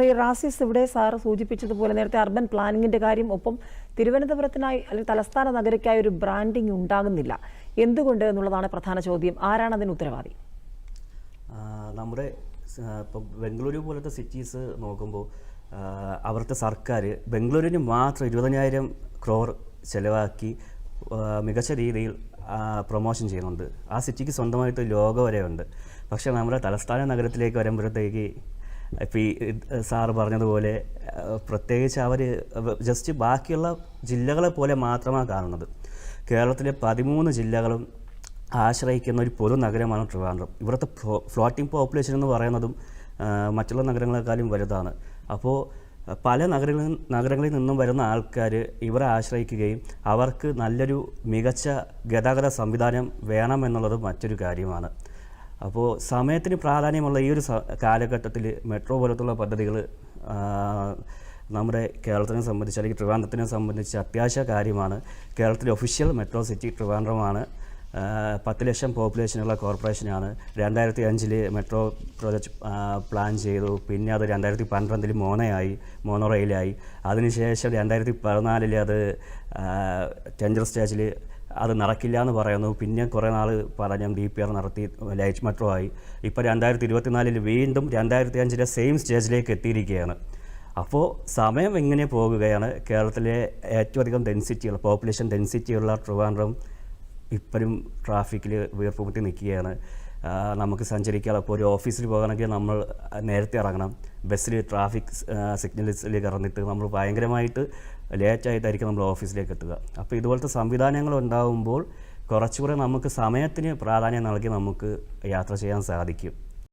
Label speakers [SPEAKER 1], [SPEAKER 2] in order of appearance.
[SPEAKER 1] ശ്രീ റാസിസ് ഇവിടെ സാർ സൂചിപ്പിച്ചതുപോലെ നേരത്തെ അർബൻ പ്ലാനിങ്ങിന്റെ കാര്യം ഒപ്പം തിരുവനന്തപുരത്തിനായി അല്ലെങ്കിൽ തലസ്ഥാന നഗരയ്ക്കായി ഒരു ബ്രാൻഡിംഗ് ഉണ്ടാകുന്നില്ല. എന്തുകൊണ്ട് എന്നുള്ളതാണ് പ്രധാന ചോദ്യം. ആരാണ് അതിന് ഉത്തരവാദി?
[SPEAKER 2] നമ്മുടെ ഇപ്പം ബംഗളൂരു പോലത്തെ സിറ്റീസ് നോക്കുമ്പോൾ അവിടുത്തെ സർക്കാർ ബംഗളൂരിന് മാത്രം ഇരുപതിനായിരം ക്രോർ ചിലവാക്കി മികച്ച രീതിയിൽ പ്രൊമോഷൻ ചെയ്യുന്നുണ്ട്. ആ സിറ്റിക്ക് സ്വന്തമായിട്ട് ലോഗോ വരെ ഉണ്ട് പക്ഷേ നമ്മുടെ തലസ്ഥാന നഗരത്തിലേക്ക് വരുമ്പോഴത്തേക്ക് ഇപ്പം ഈ സാറ് പറഞ്ഞതുപോലെ പ്രത്യേകിച്ച് അവർ ജസ്റ്റ് ബാക്കിയുള്ള ജില്ലകളെ പോലെ മാത്രമാണ് കാണുന്നത്. കേരളത്തിലെ പതിമൂന്ന് ജില്ലകളും ആശ്രയിക്കുന്ന ഒരു പൊതു നഗരമാണ് ട്രിവാൻഡ്രം. ഇവിടുത്തെ ഫ്ലോട്ടിംഗ് പോപ്പുലേഷൻ എന്ന് പറയുന്നതും മറ്റുള്ള നഗരങ്ങളെക്കാളും വലുതാണ്. അപ്പോൾ പല നഗരങ്ങളിൽ നഗരങ്ങളിൽ നിന്നും വരുന്ന ആൾക്കാർ ഇവരെ ആശ്രയിക്കുകയും അവർക്ക് നല്ലൊരു മികച്ച ഗതാഗത സംവിധാനം വേണമെന്നുള്ളത് മറ്റൊരു കാര്യമാണ്. അപ്പോൾ സമയത്തിന് പ്രാധാന്യമുള്ള ഈ ഒരു കാലഘട്ടത്തിൽ മെട്രോ പോലത്തുള്ള പദ്ധതികൾ നമ്മുടെ കേരളത്തിനെ സംബന്ധിച്ച് അല്ലെങ്കിൽ ട്രിവാൻഡ്രത്തിനെ സംബന്ധിച്ച് അത്യാവശ്യ കാര്യമാണ്. കേരളത്തിലെ ഒഫീഷ്യൽ മെട്രോ സിറ്റി ട്രിവാൻഡ്രമാണ്. പത്ത് ലക്ഷം പോപ്പുലേഷനുള്ള കോർപ്പറേഷനാണ് രണ്ടായിരത്തി അഞ്ചിൽ മെട്രോ പ്രോജക്റ്റ് പ്ലാൻ ചെയ്തു. പിന്നെ അത് രണ്ടായിരത്തി പന്ത്രണ്ടിൽ മോനയായി മോണോ റെയിലായി അതിനുശേഷം രണ്ടായിരത്തി പതിനാലിൽ അത് ടെൻഡർ സ്റ്റേജിൽ അത് നടക്കില്ല എന്ന് പറയുന്നു. പിന്നെ കുറേ നാൾ പറഞ്ഞു ഡി പി ആർ നടത്തി ലൈറ്റ് മെട്രോ ആയി. ഇപ്പോൾ രണ്ടായിരത്തി ഇരുപത്തിനാലിൽ വീണ്ടും രണ്ടായിരത്തി അഞ്ചിലെ സെയിം സ്റ്റേജിലേക്ക് എത്തിയിരിക്കുകയാണ്. അപ്പോൾ സമയം എങ്ങനെ പോകുകയാണ്. കേരളത്തിലെ ഏറ്റവും അധികം ഡെൻസിറ്റിയുള്ള പോപ്പുലേഷൻ ഡെൻസിറ്റിയുള്ള ട്രിവാൻഡ്രം ഇപ്പോഴും ട്രാഫിക്കിൽ വീർപ്പുമുട്ടി നിൽക്കുകയാണ്. നമുക്ക് സഞ്ചരിക്കാൻ ഇപ്പോൾ ഒരു ഓഫീസിൽ പോകണമെങ്കിൽ നമ്മൾ നേരത്തെ ഇറങ്ങണം. ബസ്സിൽ ട്രാഫിക് സിഗ്നൽസിൽ കറന്നിട്ട് നമ്മൾ ഭയങ്കരമായിട്ട് ലേറ്റായിട്ടായിരിക്കും നമ്മൾ ഓഫീസിലേക്ക് എത്തുക. അപ്പോൾ ഇതുപോലത്തെ സംവിധാനങ്ങൾ ഉണ്ടാകുമ്പോൾ കുറച്ചുകൂടെ നമുക്ക് സമയത്തിന് പ്രാധാന്യം നൽകി നമുക്ക് യാത്ര ചെയ്യാൻ സാധിക്കും.